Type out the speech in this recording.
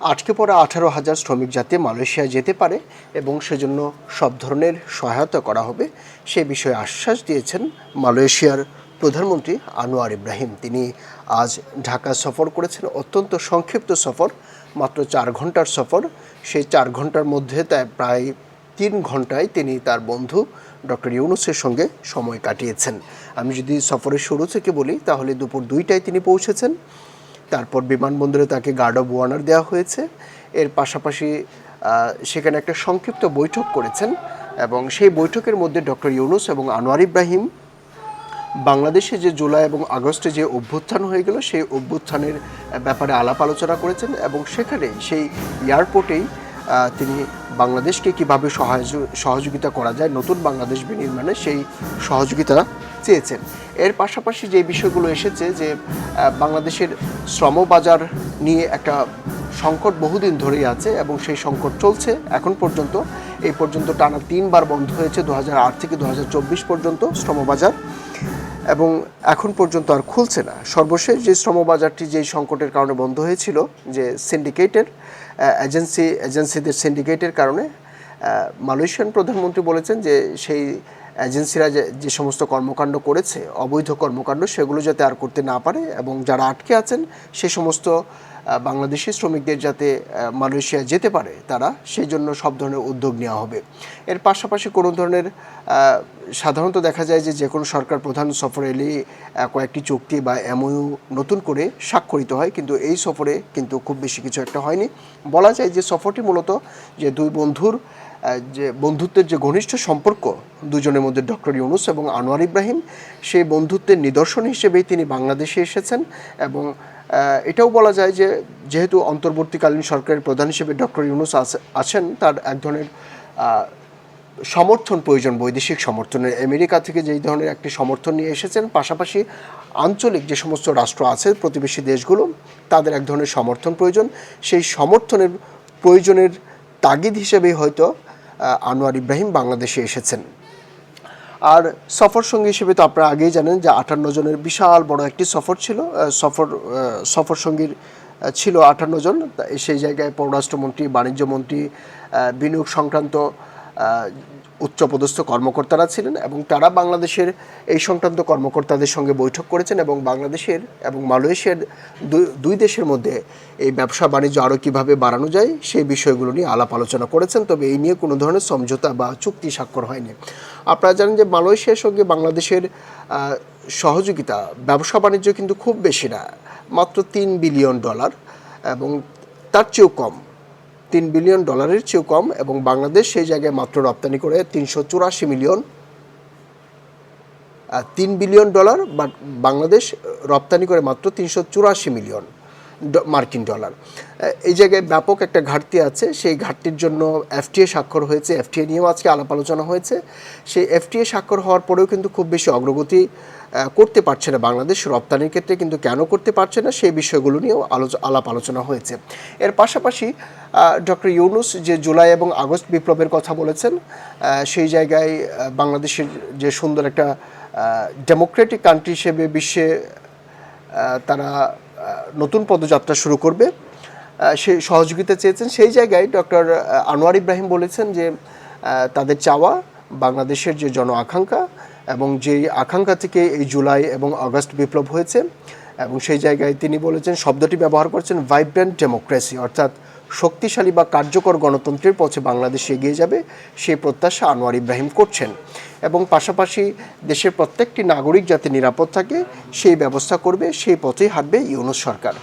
আটকে পড়া আঠারো হাজার শ্রমিক যাতে মালয়েশিয়া যেতে পারে এবং সেজন্য সব ধরনের সহায়তা করা হবে, সে বিষয়ে আশ্বাস দিয়েছেন মালয়েশিয়ার প্রধানমন্ত্রী আনোয়ার ইব্রাহিম। তিনি আজ ঢাকা সফর করেছেন, অত্যন্ত সংক্ষিপ্ত সফর, মাত্র চার ঘণ্টার সফর। সেই চার ঘণ্টার মধ্যে তাই প্রায় তিন ঘন্টায় তিনি তার বন্ধু ডক্টর ইউনুসের সঙ্গে সময় কাটিয়েছেন। আমি যদি সফরের শুরু থেকে বলি, তাহলে দুপুর দুইটায় তিনি পৌঁছেছেন। তারপর বিমানবন্দরে তাকে গার্ড অফ ওয়ানার দেওয়া হয়েছে। এর পাশাপাশি সেখানে একটা সংক্ষিপ্ত বৈঠক করেছেন এবং সেই বৈঠকের মধ্যে ডক্টর ইউনুস এবং আনোয়ার ইব্রাহিম, বাংলাদেশে যে জুলাই এবং আগস্টে যে অভ্যুত্থান হয়ে গেল, সেই অভ্যুত্থানের ব্যাপারে আলাপ আলোচনা করেছেন এবং সেখানে সেই এয়ারপোর্টেই তিনি বাংলাদেশকে কীভাবে সহায়- সহযোগিতা করা যায়, নতুন বাংলাদেশ বিনির্মাণে সেই সহযোগিতা চেয়েছেন। এর পাশাপাশি যে বিষয়গুলো এসেছে যে বাংলাদেশের শ্রমবাজার নিয়ে একটা সংকট বহুদিন ধরেই আছে এবং সেই সংকট চলছে এখন পর্যন্ত। এই পর্যন্ত টানা তিনবার বন্ধ হয়েছে দু হাজার আট থেকে দু হাজার চব্বিশ পর্যন্ত শ্রমবাজার এবং এখন পর্যন্ত আর খুলছে না। সর্বশেষ যে শ্রমবাজারটি যেই সংকটের কারণে বন্ধ হয়েছিল, যে সিন্ডিকেটের এজেন্সি এজেন্সিদের সিন্ডিকেটের কারণে মালয়েশিয়ান প্রধানমন্ত্রী বলেছেন যে সেই এজেন্সিরা যে সমস্ত কর্মকাণ্ড করেছে অবৈধ কর্মকাণ্ড সেগুলো যাতে আর করতে না পারে এবং যারা আটকে আছেন সে সমস্ত বাংলাদেশি শ্রমিকদের যাতে মালয়েশিয়া যেতে পারে তারা সেই জন্য সব ধরনের উদ্যোগ নেওয়া হবে। এর পাশাপাশি কোনো ধরনের সাধারণত দেখা যায় যে যে কোনো সরকার প্রধান সফরে আহ, কয়েকটি চুক্তি বা এমওইউ নতুন করে স্বাক্ষরিত হয় কিন্তু এই সফরে কিন্তু খুব বেশি কিছু একটা হয়নি। বলা যায় যে সফরটি মূলত যে দুই বন্ধুর যে বন্ধুত্বের যে ঘনিষ্ঠ সম্পর্ক দুজনের মধ্যে ডক্টর ইউনুস এবং আনোয়ার ইব্রাহিম, সেই বন্ধুত্বের নিদর্শন হিসেবেই তিনি বাংলাদেশে এসেছেন এবং এটাও বলা যায় যে যেহেতু অন্তর্বর্তীকালীন সরকারের প্রধান হিসেবে ডক্টর ইউনুস আছে- আছেন, তার এক ধরনের সমর্থন প্রয়োজন, বৈদেশিক সমর্থনের আমেরিকা থেকে যেই ধরনের একটি সমর্থন নিয়ে এসেছেন, পাশাপাশি আঞ্চলিক যে সমস্ত রাষ্ট্র আছে, প্রতিবেশী দেশগুলো, তাদের এক ধরনের সমর্থন প্রয়োজন। সেই সমর্থনের প্রয়োজনের তাগিদ হিসেবেই হয়তো আনোয়ার ইব্রাহিম বাংলাদেশে এসেছেন। আর সফর সঙ্গী হিসেবে তো আপনারা আগেই জানেন যে আটান্ন জনের বিশাল বড় একটি সফর ছিল। সফর সফর সঙ্গীর ছিল আটান্ন জন। সেই জায়গায় পররাষ্ট্রমন্ত্রী, বাণিজ্যমন্ত্রী বিনিয়োগ সংক্রান্ত উচ্চপদস্থ কর্মকর্তারা ছিলেন এবং তারা বাংলাদেশের এই সংক্রান্ত কর্মকর্তাদের সঙ্গে বৈঠক করেছেন এবং বাংলাদেশের এবং মালয়েশিয়ার দুই- দেশের মধ্যে এই ব্যবসা বাণিজ্য আরও কীভাবে বাড়ানো যায় সেই বিষয়গুলো নিয়ে আলাপ আলোচনা করেছেন। তবে এই নিয়ে কোনো ধরনের সমঝোতা বা চুক্তি স্বাক্ষর হয়নি। আপনারা জানেন যে মালয়েশিয়ার সঙ্গে বাংলাদেশের সহযোগিতা, ব্যবসা বাণিজ্য কিন্তু খুব বেশি না, মাত্র তিন বিলিয়ন ডলার এবং তার চেয়েও কম। তিন বিলিয়ন ডলারের চেয়েও কম এবং বাংলাদেশ সেই জায়গায় মাত্র রপ্তানি করে তিনশো চুরাশি মিলিয়ন তিন বিলিয়ন ডলার, বাট বাংলাদেশ রপ্তানি করে মাত্র তিনশো চুরাশি মিলিয়ন। মার্কিন ডলার। এই জায়গায় ব্যাপক একটা ঘাটতি আছে। সেই ঘাটতির জন্য এফটিএ স্বাক্ষর হয়েছে। এফটিএ নিয়েও আজকে আলাপ আলোচনা হয়েছে। সেই এফটিএ স্বাক্ষর হওয়ার পরেও কিন্তু খুব বেশি অগ্রগতি করতে পারছে না। বাংলাদেশ রপ্তানির ক্ষেত্রে কিন্তু কেন করতে পারছে না, সেই বিষয়গুলো নিয়েও আলাপ আলোচনা হয়েছে। এর পাশাপাশি ডক্টর ইউনুস যে জুলাই এবং আগস্ট বিপ্লবের কথা বলেছেন সেই জায়গায় বাংলাদেশের যে সুন্দর একটা ডেমোক্রেটিক কান্ট্রি হিসেবে বিশ্বে তারা নতুন পদযাত্রা শুরু করবে। সে সহযোগিতা চেয়েছেন। সেই জায়গায় ডক্টর আনোয়ার ইব্রাহিম বলেছেন যে তাদের চাওয়া, বাংলাদেশের যে জন আকাঙ্ক্ষা এবং যে আকাঙ্ক্ষা থেকে এই জুলাই এবং আগস্ট বিপ্লব হয়েছে এবং সেই জায়গায় তিনি বলেছেন, শব্দটি ব্যবহার করছেন ভাইব্রেন্ট ডেমোক্রেসি, অর্থাৎ শক্তিশালী বা কার্যকর গণতন্ত্রের পথে বাংলাদেশ এগিয়ে যাবে সেই প্রত্যাশা আনোয়ার ইব্রাহিম করছেন। এবং পাশাপাশি দেশের প্রত্যেকটি নাগরিক যাতে নিরাপদ থাকে, সেই ব্যবস্থা করবে, সেই পথেই হাঁটবে ইউনুস সরকার।